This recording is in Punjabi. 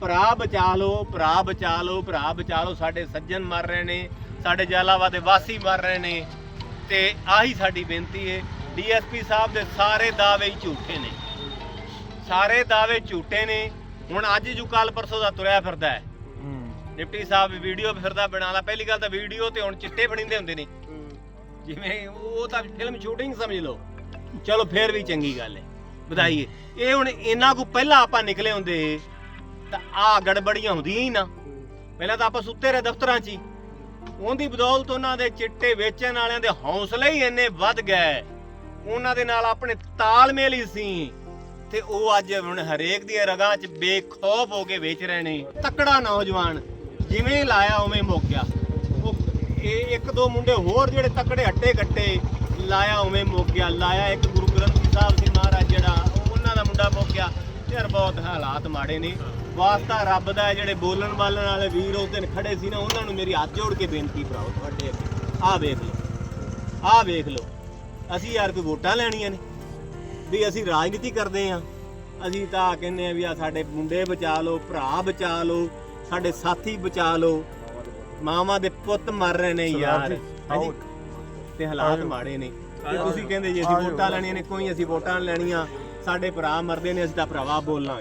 ਭਰਾ ਬਚਾ ਲਓ ਭਰਾ ਬਚਾ ਲਓ ਭਰਾ ਬਚਾ ਲਓ ਸਾਡੇ ਸੱਜਣ ਮਰ ਰਹੇ ਨੇ ਸਾਡੇ ਜਲਾਵਾ ਦੇ ਵਾਸੀ ਮਰ ਰਹੇ ਨੇ। ਤੇ ਆਹੀ ਸਾਡੀ ਬੇਨਤੀ ਹੈ ਡੀਐਸਪੀ ਸਾਹਿਬ ਦੇ ਸਾਰੇ ਦਾਅਵੇ ਹੀ ਝੂਠੇ ਨੇ। ਸਾਰੇ ਦਾਅਵੇ ਝੂਠੇ ਨੇ। ਹੁਣ ਅੱਜ ਜੂ ਕੱਲ ਪਰਸੋਂ ਦਾ ਤੁਰਿਆ ਫਿਰਦਾ ਹੈ। ਡਿਪਟੀ ਸਾਹਿਬ ਵੀਡੀਓ ਫਿਰਦਾ ਬਣਾਉਂਦਾ ਪਹਿਲੀ ਗੱਲ ਤਾਂ ਵੀਡੀਓ ਤੇ ਹੁਣ ਚਿੱਟੇ ਬਣੀਂਦੇ ਹੁੰਦੇ ਨੇ। ਜਿਵੇਂ ਉਹ ਤਾਂ ਫਿਲਮ ਸ਼ੂਟਿੰਗ ਸਮਝ ਲਓ। ਚਲੋ ਫੇਰ ਵੀ ਚੰਗੀ ਗੱਲ ਹੈ। ਵਧਾਈਏ। ਇਹ ਹੁਣ ਇਹਨਾਂ ਕੋ ਪਹਿਲਾਂ ਆਪਾਂ ਨਿਕਲੇ ਹੁੰਦੇ ਤਾਂ ਆ ਗੜਬੜੀਆਂ ਹੁੰਦੀਆਂ ਹੀ ਨਾ। ਪਹਿਲਾਂ ਤਾਂ ਆਪਾਂ ਸੁੱਤੇ ਰਹੇ ਦਫ਼ਤਰਾਂ 'ਚ ਹੀ। ਉਹਦੀ ਬਦੌਲਤ ਉਹਨਾਂ ਦੇ ਚਿੱਟੇ ਵੇਚਣ ਵਾਲਿਆਂ ਦੇ ਹੌਸਲੇ ਹੀ ਇੰਨੇ ਵੱਧ ਗਏ। ਉਹਨਾਂ ਦੇ ਨਾਲ ਆਪਣੇ ਤਾਲਮੇਲ ਹੀ ਸੀ। ਤੇ ਉਹ ਅੱਜ ਹੁਣ ਹਰੇਕ ਦੀਆਂ ਰਗਾਂ 'ਚ ਬੇਖੌਫ ਹੋ ਕੇ ਵੇਚ ਰਹੇ ਨੇ। ਤਕੜਾ ਨੌਜਵਾਨ, ਜਿਵੇਂ ਲਾਇਆ ਉਵੇਂ ਮੁੱਕ ਗਿਆ। ਉਹ ਇਹ ਇੱਕ ਦੋ ਮੁੰਡੇ ਹੋਰ ਜਿਹੜੇ ਤਕੜੇ ਹੱਟੇ ਕੱਟੇ, ਲਾਇਆ ਉਵੇਂ ਮੁੱਕ ਗਿਆ। ਲਾਇਆ ਇੱਕ ਗੁਰੂ ਗ੍ਰੰਥ ਸਾਹਿਬ ਜੀ ਮਹਾਰਾਜ ਜਿਹੜਾ ਉਹ- ਉਹਨਾਂ ਦਾ ਮੁੰਡਾ ਮੁੱਕ ਗਿਆ ਯਾਰ ਬਹੁਤ ਹਾਲਾਤ ਮਾੜੇ ਨੇ। ਵਾਸਤਾ ਰੱਬ ਦਾ ਜਿਹੜੇ ਬੋਲਣ ਬਾਲਣ ਵਾਲੇ ਵੀਰ ਉਸ ਦਿਨ ਖੜੇ ਸੀ ਨਾ ਉਹਨਾਂ ਨੂੰ ਮੇਰੀ ਹੱਥ ਜੋੜ ਕੇ ਬੇਨਤੀ ਭਰਾਓ ਤੁਹਾਡੇ ਅੱਗੇ। ਆਹ ਵੇਖ ਲਓ ਆਹ ਵੇਖ ਲਓ। ਅਸੀਂ ਯਾਰ ਕੋਈ ਵੋਟਾਂ ਲੈਣੀਆਂ ਨੇ ਵੀ ਅਸੀਂ ਰਾਜਨੀਤੀ ਕਰਦੇ ਆ ਅਸੀਂ ਤਾਂ ਕਹਿੰਦੇ ਆ ਵੀ ਆ ਸਾਡੇ ਮੁੰਡੇ ਬਚਾ ਲਓ ਭਰਾ ਬਚਾ ਲਓ ਸਾਡੇ ਸਾਥੀ ਬਚਾ ਲਓ। ਮਾਵਾਂ ਦੇ ਪੁੱਤ ਮਰ ਰਹੇ ਨੇ ਯਾਰ। ਹਾਂਜੀ। ਤੇ ਹਾਲਾਤ ਮਾੜੇ ਨੇ। ਤੇ ਤੁਸੀਂ ਕਹਿੰਦੇ ਜੀ ਅਸੀਂ ਵੋਟਾਂ ਲੈਣੀਆਂ ਨੇ ਕੋਈ ਅਸੀਂ ਵੋਟਾਂ ਲੈਣੀਆਂ। ਸਾਡੇ ਭਰਾ ਮਰਦੇ ਨੇ ਅਸੀਂ ਤਾਂ ਭਰਾਵਾ ਬੋਲਾਂਗੇ।